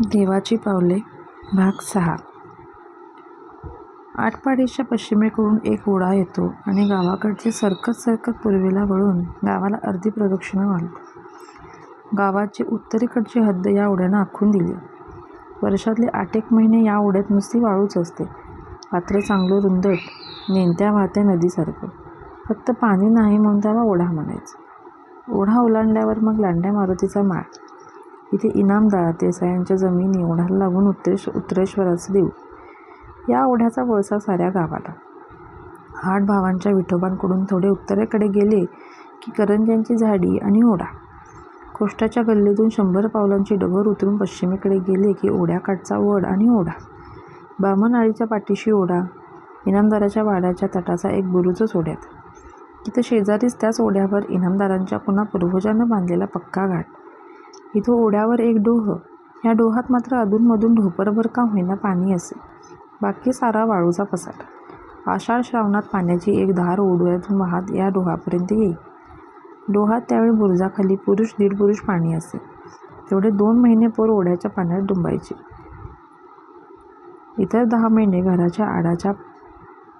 देवाची पावले भाग सहा. आटपाडीच्या पश्चिमेकडून एक ओढा येतो आणि गावाकडचे सरकत सरकत पूर्वेला वळून गावाला अर्धी प्रदक्षिणा घालतो गावाची उत्तरेकडची हद्द या ओढ्यानं आखून दिली. वर्षातले आठ एक महिने या ओढ्यात नुसती वाळूच असते. पात्र चांगलं रुंदट नेणत्या वाहत्या नदीसारखं. फक्त पाणी नाही म्हणून त्याला ओढा म्हणायचं. ओढा ओलांडल्यावर मग लांड्या मारुतीचा माळ. इथे इनामदार देसायांच्या जमिनी ओढ्याला लागून उत्तरेश उत्तरेश्वराचं देऊ या ओढ्याचा वळसा साऱ्या गावाला. आठ भावांच्या विठोबांकडून थोडे उत्तरेकडे गेले की करंज्यांची झाडी आणि ओढा. कोष्टाच्या गल्लीतून शंभर पावलांची डबर उतरून पश्चिमेकडे गेले की ओढ्याकाठचा वड आणि ओढा. बामणाळीच्या पाठीशी ओढा. इनामदाराच्या वाड्याच्या तटाचा एक बुरुजच ओढ्यात. तिथं शेजारीच त्याच ओढ्यावर इनामदारांच्या पुन्हा पूर्वजांना बांधलेला पक्का घाट. इथं ओढ्यावर एक डोह. ह्या डोहात मात्र अधूनमधून ढोपरभर का होईना पाणी असे. बाकी सारा वाळूचा पसार. आषाढ श्रावणात पाण्याची एक धार ओढ्यातून वाहत या डोहापर्यंत येई. डोहात त्यावेळी बुरुजाखाली पुरुष दीड पुरुष पाणी असे. तेवढे दोन महिने पोर ओढ्याच्या पाण्यात डुंबायचे. इतर दहा महिने घराच्या आडाच्या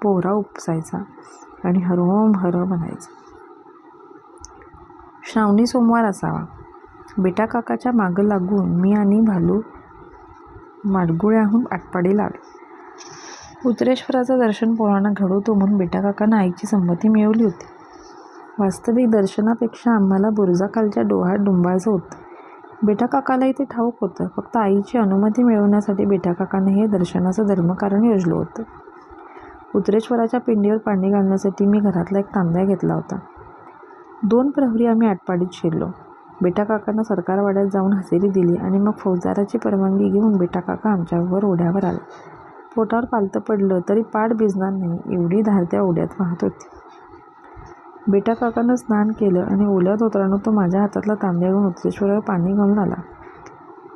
पोहरा उपसायचा आणि हरोम हर म्हणायचा. श्रावणी सोमवार असावा. बेटा काकाच्या मागं लागून मी आणि भालू माडगुळ्याहून आटपाडीला आलो उत्तरेश्वराचं दर्शन पोरांना घडवतो म्हणून बेटाकाकानं आईची संमती मिळवली होती. वास्तविक दर्शनापेक्षा आम्हाला बुरजाखालच्या डोहात डुंबायचं होतं. बेटा काकाला इथे ठाऊक होतं. फक्त आईची अनुमती मिळवण्यासाठी बेटा काकाने हे दर्शनाचं धर्मकारण योजलं होतं. उत्तरेश्वराच्या पिंडीवर पाणी घालण्यासाठी मी घरातला एक तांब्या घेतला होता. दोन प्रहरी आम्ही आटपाडीत शिरलो. बेटा काकांना सरकारवाड्यात जाऊन हजेरी दिली आणि मग फौजदाराची परवानगी घेऊन बेटा काका आमच्याबरोबर ओढ्यावर आला. पोटावर पालतं पडलं तरी पाठ भिजणार नाही एवढी धार त्या ओढ्यात वाहत होती. बेटा काकानं स्नान केलं आणि ओल्या धोत्रानं तो माझ्या हातातला तांब्या घेऊन उत्तरेश्वरावर पाणी घालून आला.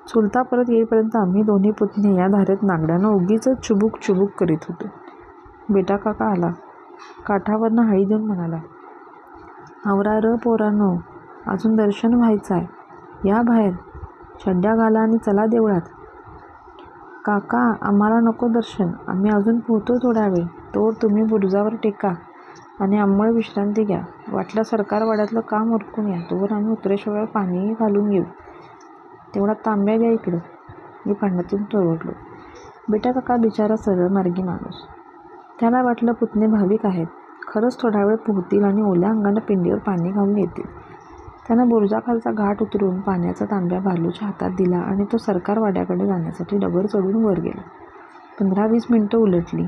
चुलता परत येईपर्यंत आम्ही दोन्ही पुतणे या धारेत नागड्यानं उगीच चुबूक चुबूक करीत होतो. बेटा काका आला. काठावरनं हळी देऊन म्हणाला आवरा र पोरानो अजून दर्शन व्हायचं आहे. या बाहेर. चड्ड्या घाला आणि चला देवळात. काका आम्हाला नको दर्शन. आम्ही अजून पोहतो थोडा वेळ. तोवर तुम्ही बुरुजावर टेका आणि आंबळ विश्रांती घ्या. वाटलं सरकारवाड्यातलं काम उरकून या. तोवर आम्ही उतरेशिवाय पाणीही घालून घेऊ तेवढा तांब्या घ्या इकडं. मी पाण्यातून तरवडलो बेटा काका बिचारा सरळ मार्गी माणूस. त्याला वाटलं पुतणे भाविक आहेत. खरंच थोडा वेळ पोहतील आणि ओल्या अंगानं पिंडीवर पाणी घालून येतील. त्यानं बुरुजाखालचा घाट उतरून पाण्याचा तांब्या भालूच्या हातात दिला आणि तो सरकार वाड्याकडे जाण्यासाठी डबर चढून वर गेला. पंधरा वीस मिनटं उलटली.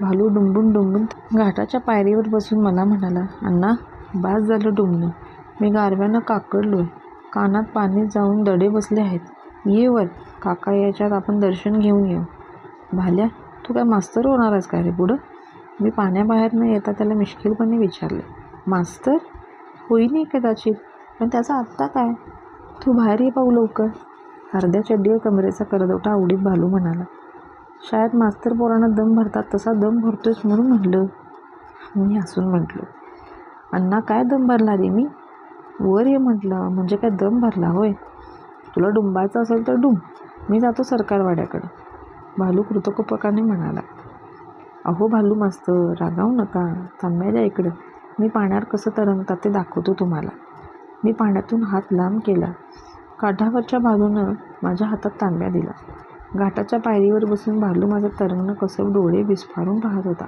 भालू डुंबून डुंबून घाटाच्या पायरीवर बसून मला म्हणाला अण्णा बास झालं डुंबणं. मी गारव्यानं काकडलो आहे कानात पाणी जाऊन दडे बसले आहेत. ये वर. काका याच्यात आपण दर्शन घेऊन येऊ. भाल्या तू काय मास्तर होणार आहेस का रे पुढं? मी पाण्याबाहेर न येता त्याला मिश्किलपणे विचारले मास्तर? होई नाही कदाचित. पण त्याचा आत्ता काय? तू बाहेर ये पाहू लवकर. अर्ध्या चड्डीवर कमरेचा करदवटा आवडीत भालू म्हणाला. शाळेत मास्तर पोरांना दम भरतात तसा दम भरतोयस म्हणून म्हटलं. मी हसून म्हटलो अण्णा काय दम भरला रे मी? वर ये म्हटलं म्हणजे काय दम भरला होय? तुला डुंबायचं असेल तर डुंब. मी जातो सरकारवाड्याकडं. भालू कृतकोपकाने म्हणाला अहो भालू मास्तर रागावू नका. थांब्या द्या इकडं. मी पाण्यावर कसं तरंगतात ते दाखवतो तुम्हाला. मी पाण्यातून हात लांब केला. काठावरच्या भालूनं माझ्या हातात तांब्या दिला. घाटाच्या पायरीवर बसून भालू माझं तरंगणं कसं डोळे विस्फारून पाहत होता.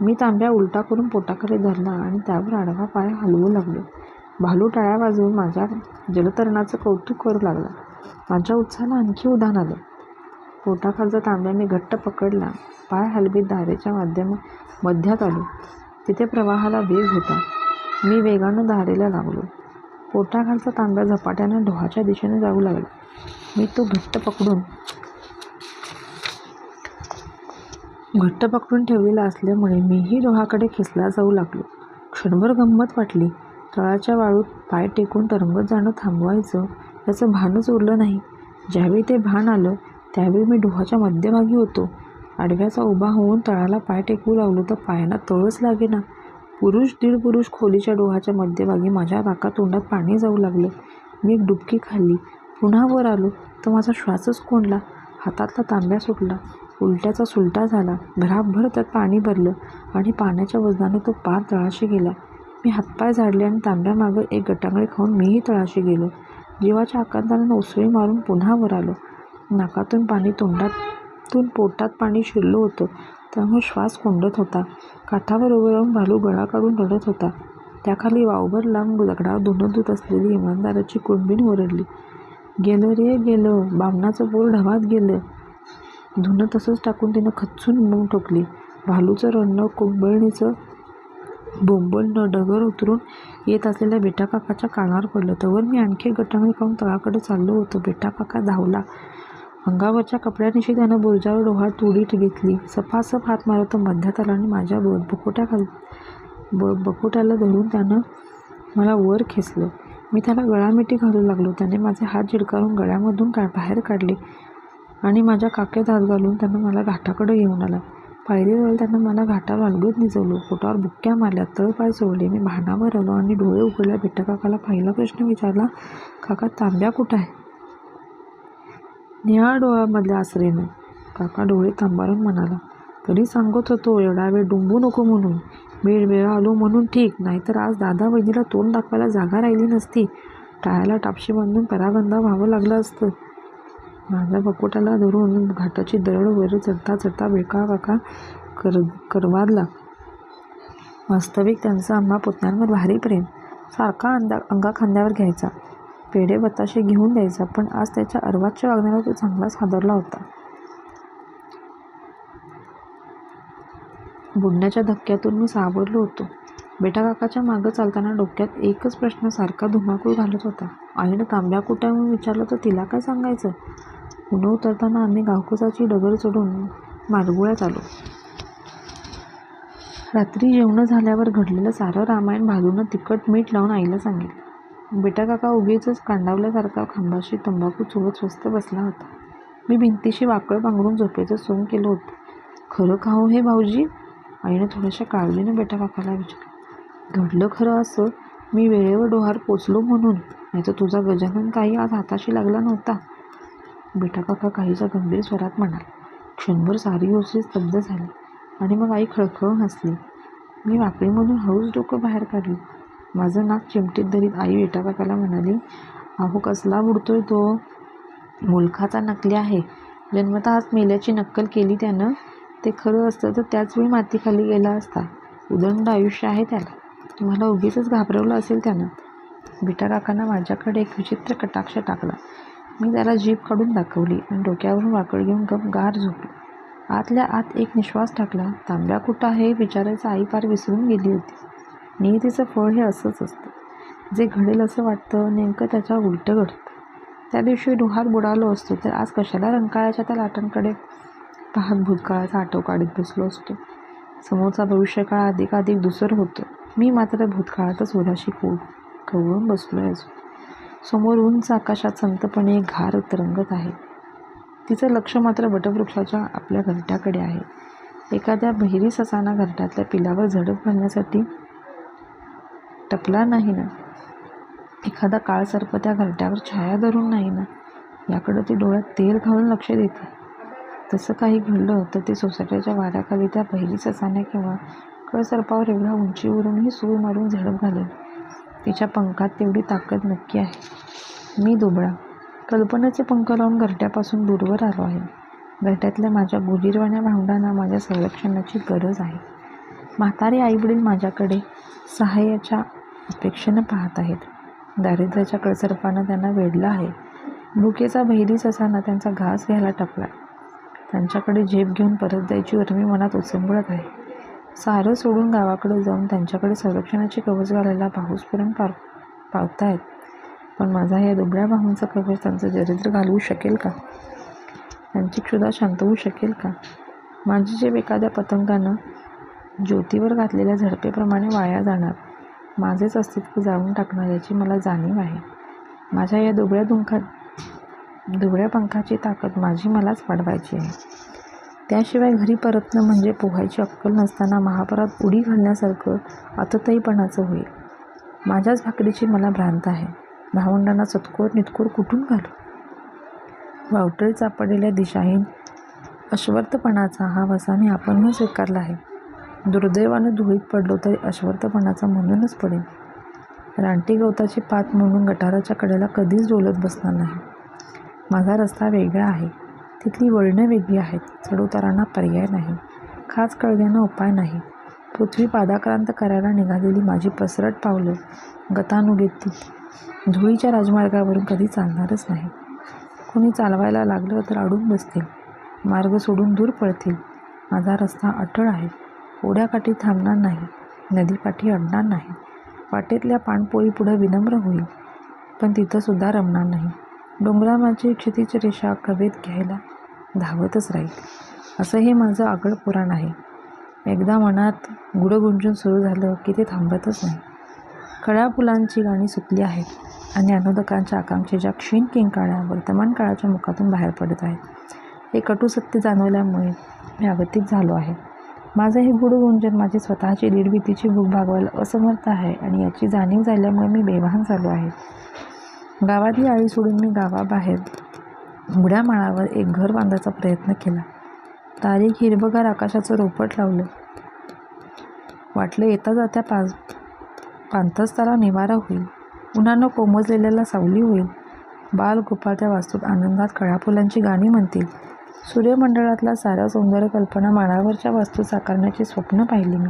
मी तांब्या उलटा करून पोटाकडे धरला आणि त्यावर आडवा पाय हलवू लागलो. भालू टाळ्या वाजवून माझ्या जलतरणाचं कौतुक करू लागला. माझ्या उत्साहाला आणखी उधाण आलं. पोटाखालचा तांब्या मी घट्ट पकडला. पाय हलवीत धारेच्या माध्यम मध्यात आलो. तिथे प्रवाहाला वेग होता. मी वेगानं धारेला लागलो. पोटाखालचा तांब्या झपाट्यानं डोहाच्या दिशेने जाऊ लागला. मी तो घट्ट पकडून घट्ट पकडून ठेवलेला असल्यामुळे मीही डोहाकडे खेचला जाऊ लागलो. क्षणभर गंमत वाटली. तळाच्या वाळूत पाय टेकून तरंगत जाणं थांबवायचं याचं भानच उरलं नाही. ज्यावेळी ते भान आलं त्यावेळी मी डोहाच्या मध्यभागी होतो. आडव्याचा उभा होऊन तळाला पाय टेकवू लागलो तर पायांना तळच लागेना. पुरुष दीड पुरुष खोलीच्या डोहाच्या मध्यभागी माझ्या नाका तोंडात पाणी जाऊ लागलं. मी एक डुबकी खाल्ली. पुन्हा वर आलो. तर माझा श्वासच कोंडला. हातातला तांब्या सुटला. उलट्याचा सुलटा झाला. भराभर त्यात पाणी भरलं आणि पाण्याच्या वजनाने तो पार तळाशी गेला. मी हातपाय झाडले आणि तांब्यामागं एक गटांगळे खाऊन मीही तळाशी गेलो. जीवाच्या आकांतानं उसळी मारून पुन्हा वर आलो. नाकातून पाणी तोंडात तून पोटात पाणी शिरलं होतं. त्यामुळे श्वास कोंडत होता. काठावर उभं राहून भालू गळा काढून रडत होता. त्याखाली वावभर लांब दगडावर धुणं धुत असलेली इमानदाराची कुणबीन ओरडली. गेलं रे गेलं. बामणाचं पोर ढवात गेलं. धुणं तसंच टाकून तिनं खच्चून मूंग ठोकली. भालूचं रडणं कुंबळणीचं बोंबलणं डगर उतरून येत असलेल्या बेटा काकाच्या कानावर पडलं. तवर मी आणखी गटांगळी खाऊन तळाकडे चाललो होतो. बेटा काका धावला. अंगावरच्या कपड्यानिशी त्यानं बुरजावर डोहात तुडीट घेतली. सपासप हात मारत मध्यात आला आणि माझ्या ब बकोट्याखाली ब बकोट्याला धरून त्यानं मला वर खेचलं. मी त्याला गळामिठी घालू लागलो. त्याने माझे हात झिडकारून गळ्यामधून का बाहेर काढले आणि माझ्या काकेत हात घालून त्यानं मला घाटाकडे घेऊन आला. पायरीवर त्यानं मला घाटावर अलगद निजवलं. पोटावर बुक्क्या मारल्या. तळ पाय सोडले. मी भानावर आलो आणि डोळे उघडल्या. बेटा काकाला पहिला प्रश्न विचारला काका तांब्या कुठं आहे निळा डोळ्यामधल्या आसरेनं काका डोळे थांबारून म्हणाला तरी सांगत होतो एवढा वेळ डुंबू नको म्हणून. वेळ वेळ आलो म्हणून ठीक नाहीतर आज दादा वहिनीला तोंड दाखवायला जागा राहिली नसती. टाळ्याला टापशी बांधून परागंदा व्हावं लागलं असतं. माझ्या बकोटाला धरून घाटाची दरड वर चढता चढता बेका काका कर करवादला. वास्तविक त्यांचा आम्हा पुतण्यांवर भारी प्रेम. सारखा अंदा अंगा खांद्यावर घ्यायचा. पेढे बताशे घेऊन द्यायचा पण आज त्याच्या अर्वाच्या वागण्याला तो चांगलाच हादरला होता. बुडण्याच्या धक्क्यातून मी सावरलो होतो. बेटा काकाच्या मागं चालताना डोक्यात एकच प्रश्न सारखा धुमाकूळ घालत होता. आईनं तांब्या कुठं म्हणून विचारलं तर तिला काय सांगायचं? पुन्हा उतरताना आम्ही गावकुसाची डगर चढून मारगुळ्यात आलो. रात्री जेवणं झाल्यावर घडलेलं सारं रामायण भाजून तिखट मीठ लावून आईला सांगितलं. बेटा काका उगीच कांडावल्यासारखा खांबाशी तंबाखू चोळत स्वस्त बसला होता. मी भिंतीशी वाकळ पांघरून झोपेचं सोंग केलं होतं. खरं खाऊ हे भाऊजी? आईनं थोड्याशा काळजीनं बेटा काकाला विचारलं. घडलं खरं असं? मी वेळेवर डोहार पोचलो म्हणून. नाही तर तुझा गजानन काही आज हाताशी लागला नव्हता. बेटा काका काहीच्या गंभीर स्वरात म्हणाला. क्षणभर सारी ओसी स्तब्ध झाली आणि मग आई खळखळून हसली. मी वाकळीमधून हळूच डोकं बाहेर काढलं. माझं नाक चिमटीत धरीत आई विटाकाकाला म्हणाली अहो कसला बुडतोय तो? मुलखाचा नकली आहे. जन्मतःच मेल्याची नक्कल केली त्यानं. ते खरं असतं तर त्याच वेळी मातीखाली गेला असता. उदंड आयुष्य आहे त्याला. मला उगीच घाबरवलं असेल त्यानं. बिटाकाकांना माझ्याकडे एक विचित्र कटाक्ष टाकला. मी त्याला जीभ काढून दाखवली आणि डोक्यावरून वाकड घेऊन गप गार झोपलो. आतल्या आत एक निश्वास टाकला. तांब्या कुठं आहे? विचारायचं आई पार विसरून गेली होती. नियतीचं फळ हे असंच असतं. जे घडेल असं वाटतं नेमकं त्याच्या उलटं घडतं. त्या दिवशी डोहात बुडालो असतो तर आज कशाला रंकाळ्याच्या त्या लाटांकडे पाहत भूतकाळाचा आटो काढीत बसलो असतो. समोरचा भविष्यकाळ अधिकाधिक दुसरं होतं. मी मात्र भूतकाळातच उराशी को कवळून बसलो आहे अजून. समोर उंच आकाशात संतपणे एक घार तरंगत आहे. तिचं लक्ष मात्र वटवृक्षाच्या आपल्या घरट्याकडे आहे. एखाद्या बहिरी ससाना घरट्यातल्या पिलावर झडप घालण्यासाठी टपला नाही ना. एखादा काळ सर्प त्या घरट्यावर छाया धरून नाही ना. याकडं ती डोळ्यात तेल घालून लक्ष देते. तसं काही घडलं तर ते सोसायटीच्या वाऱ्याखाली त्या पहिली ससाण्या किंवा कळसर्पावर एवढ्या उंचीवरूनही सूर मारून झडप घालेल तिच्या पंखात तेवढी ताकद नक्की आहे. मी दुबळा. कल्पनेचे पंख लावून घरट्यापासून दूरवर आलो आहे. घरट्यातल्या माझ्या गुजीरवाण्या भावंडांना माझ्या संरक्षणाची गरज आहे. म्हातारे आईवडील माझ्याकडे सहाय्याच्या अपेक्षेनं पाहत आहेत. दारिद्र्याच्या कळसरपानं त्यांना वेढलं आहे. भुकेचा बहिरीच असाना त्यांचा घास घ्यायला टपला. त्यांच्याकडे झेप घेऊन परत जायची उर्मी मनात उचंबळत आहे. सारं सोडून गावाकडे जाऊन त्यांच्याकडे संरक्षणाची कवच घालायला पाऊसपर्यंत पार पावतायत. पण माझा या दुबळ्या भाऊंचा कवच त्यांचं चरित्र घालवू शकेल का? त्यांची क्षुधा शांत होऊ शकेल का? माझी जेब एखाद्या पतंगानं ज्योतीवर घातलेल्या झडपेप्रमाणे वाया जाणार. माझेच अस्तित्व जाळून टाकणार याची मला जाणीव आहे. माझ्या या दुबळ्या दुंखा दुबळ्या पंखाची ताकद माझी मलाच वाढवायची आहे. त्याशिवाय घरी परतणं म्हणजे पोहायची अक्कल नसताना महापरात उडी घालण्यासारखं अततईपणाचं होईल. माझ्याच भाकरीची मला भ्रांत आहे. भावंडांना चतकोर नितकोर कुठून घालू? वावटळीत सापडलेल्या दिशाहीन अश्वर्थपणाचा हा वसा मी आपणहून स्वीकारला आहे. दुर्दैवानं धुळीत पडलो तरी अश्वर्थपणाचा म्हणूनच पडेन. रानटी गवताची पात म्हणून गटाराच्या कडेला कधीच डोलत बसणार नाही. माझा रस्ता वेगळा आहे. तिथली वळणं वेगळी आहेत. चढउतारांना पर्याय नाही. खास कळग्यांना उपाय नाही. पृथ्वी पादाक्रांत करायला निघालेली माझी पसरट पावलं गतानुगतिक धुळीच्या राजमार्गावरून कधी चालणारच नाही. कोणी चालवायला लागलं तर अडून बसतील. मार्ग सोडून दूर पळतील. माझा रस्ता अटळ आहे. ओढ्याकाठी थांबणार नाही नदीकाठी अडणार नाही. वाटेतल्या पाणपोळी पुढं विनम्र होईल पण तिथंसुद्धा रमणार नाही. डोंगरामाची क्षितिज रेषा कवेत घ्यायला धावतच राहील. असं हे माझं आगळ पुराण आहे. एकदा मनात गुडगुंजून सुरू झालं की ते थांबतच नाही. खळ्या फुलांची गाणी सुटली आहेत आणि अनुदकांच्या आकांक्षेच्या क्षीण किंकाळ्या वर्तमान काळाच्या मुखातून बाहेर पडत आहेत हे कटू सत्य जाणवल्यामुळे मी अगतिक झालो आहे. माझं हे गुडगुंजन माझी स्वतःची दीडभीतीची भूक भागवायला असमर्थ आहे आणि याची जाणीव झाल्यामुळे मी बेभान झालो आहे. गावातली आळी सोडून मी गावाबाहेर उघड्या माळावर एक घर बांधायचा प्रयत्न केला. तारीख हिरवगार आकाशाचं रोपट लावलं. वाटलं येता जात्या पाच पांथस्ताला निवारा होईल. उन्हानं कोमजलेल्याला सावली होईल. बाल गोपाळत्या वास्तूत आनंदात कळाफुलांची गाणी म्हणतील. सूर्यमंडळातला साऱ्या सौंदर्य कल्पना माळावरच्या वस्तू साकारण्याची स्वप्न पाहिली मी.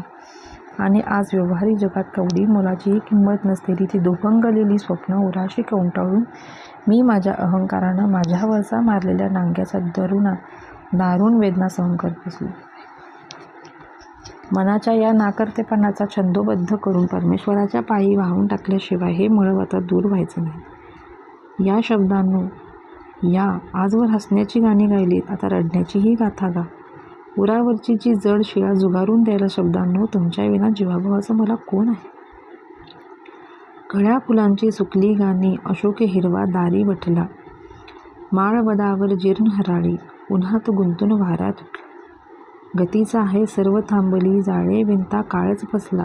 आणि आज व्यवहारिक जगात कवडी मोलाचीही किंमत नसलेली ती दुभंगलेली स्वप्न उराशी कवंटाळून मी माझ्या अहंकारानं माझ्यावरचा मारलेल्या नांग्याचा दरुणा दारुण वेदना सहन करत बसलो. मनाच्या या नाकर्तेपणाचा छंदोबद्ध करून परमेश्वराच्या पायी वाहून टाकल्याशिवाय हे मळव आता दूर व्हायचं नाही. या शब्दांनो या आजवर हसण्याची गाणी गायलीत आता रडण्याचीही गाथा गा. उरावरची जी जड शिळा जुगारून द्यायला शब्दांनो तुमच्या विना जीवाभावाचं मला कोण आहे? कळ्या फुलांची सुकली गाणी अशोक हिरवा दारी वठला. माळवदावर जीर्ण हराळी उन्हात गुंतून वारा तुटला गतीचा आहे सर्व थांबली जाळे विंता काळच बसला.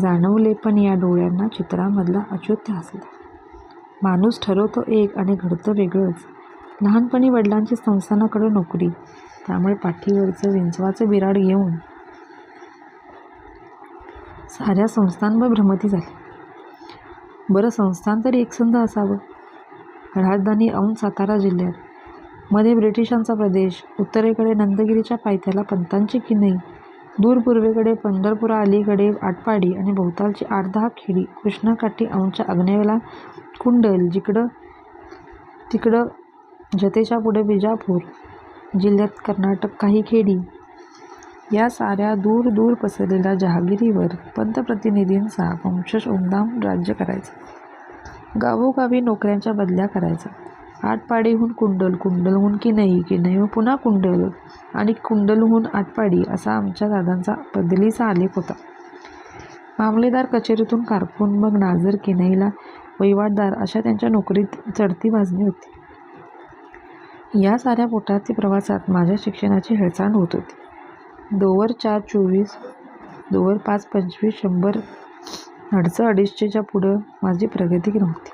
जाणवले पण या डोळ्यांना चित्रामधला अच्युत हसला. माणूस ठरवतो एक आणि घडतं वेगळंच. लहानपणी वडिलांची संस्थानाकडे नोकरी त्यामुळे पाठीवरचं विंचवाचं बिराड घेऊन साऱ्या संस्थांवर भ्रमती झाली. बरं संस्थान तरी एकसंध असावं. राजधानी औंध सातारा जिल्ह्यात. मध्ये ब्रिटिशांचा प्रदेश उत्तरेकडे नंदगिरीच्या पायथ्याला पंतांची किनई दूर पूर्वेकडे पंढरपुरा अलीकडे आटपाडी आणि भोवतालची आठ दहा खेडी कृष्णाकाठी औंधच्या आग्नेयेला कुंडल जिकडं तिकडं जतेच्या पुढे विजापूर जिल्ह्यात कर्नाटक काही खेडी. या साऱ्या दूर दूर पसरलेल्या जहागिरीवर पंतप्रतिनिधींचा वंशज उमदाम राज्य करायचा. गावोगावी नोकऱ्यांच्या बदल्या करायचा. आटपाडीहून कुंडल कुंडलहून किनई किनईहून पुन्हा कुंडल आणि कुंडलहून आटपाडी असा आमच्या दादांचा बदलीचा आलेख होता. मामलेदार कचेरीतून कारकून मग नाझर किनईला वहिवाटदार अशा त्यांच्या नोकरीत चढती भाजणी होती. या साऱ्या पोटातील प्रवासात माझ्या शिक्षणाची हेळसांड होत होती. दोवर चार चोवीस दोवर पाच पंचवीस शंभर अडचं अडीचशेच्या पुढं माझी प्रगती नव्हती.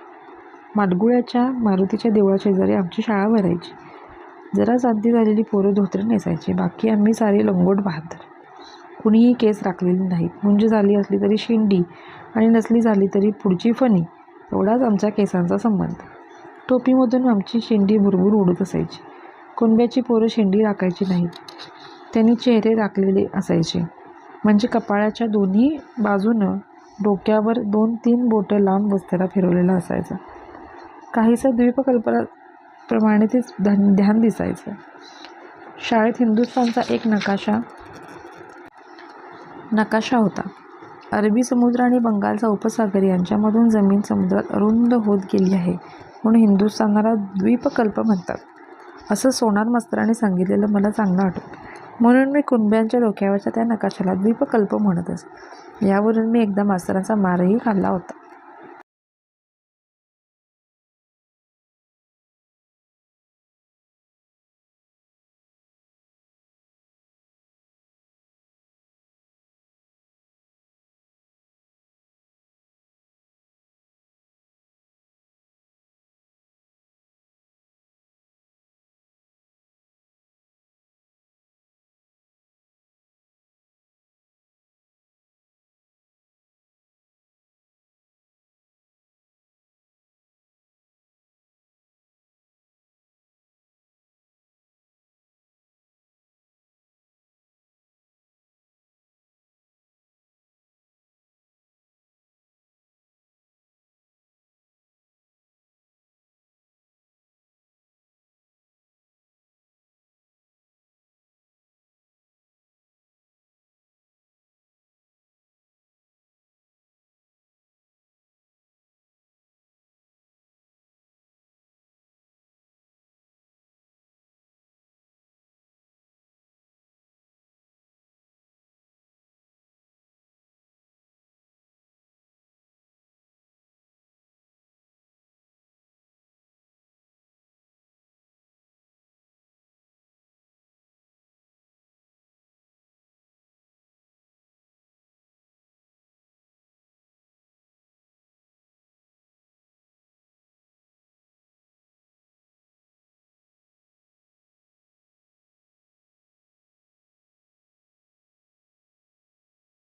माडगुळ्याच्या मारुतीच्या देवळाशेजारी आमची शाळा भरायची. जरा जाती झालेली पोरं धोतर नेसायची. बाकी आम्ही सारी लंगोट बहादर. कुणीही केस राखलेली नाहीत. मुंज झाली असली तरी शेंडी आणि नसली झाली तरी पुढची फणी. एवढाच आमच्या केसांचा संबंध. टोपीमधून आमची शेंडी भुरभुर उडत असायची. कुणब्याची पोरं शेंडी राखायची नाहीत. त्यांनी चेहरे राखलेले असायचे. म्हणजे कपाळाच्या दोन्ही बाजूनं डोक्यावर दोन तीन बोटं लांब बस्त्याला फिरवलेला असायचा. काहीसं द्वीपकल्पना प्रमाणे ते ध्यान ध्यान दिसायचं. शाळेत हिंदुस्थानचा एक नकाशा नकाशा होता. अरबी समुद्र आणि बंगालचा उपसागर यांच्यामधून जमीन समुद्रात अरुंद होत गेली आहे म्हणून हिंदुस्थानाला द्वीपकल्प म्हणतात. असं सोनार मास्तराने सांगितलेलं मला चांगलं आठवतं म्हणून मी कुणब्यांच्या डोक्यावरच्या त्या नकाशाला द्वीपकल्प म्हणत असे यावरून मी एकदा मास्तरांचा मारही खाल्ला होता.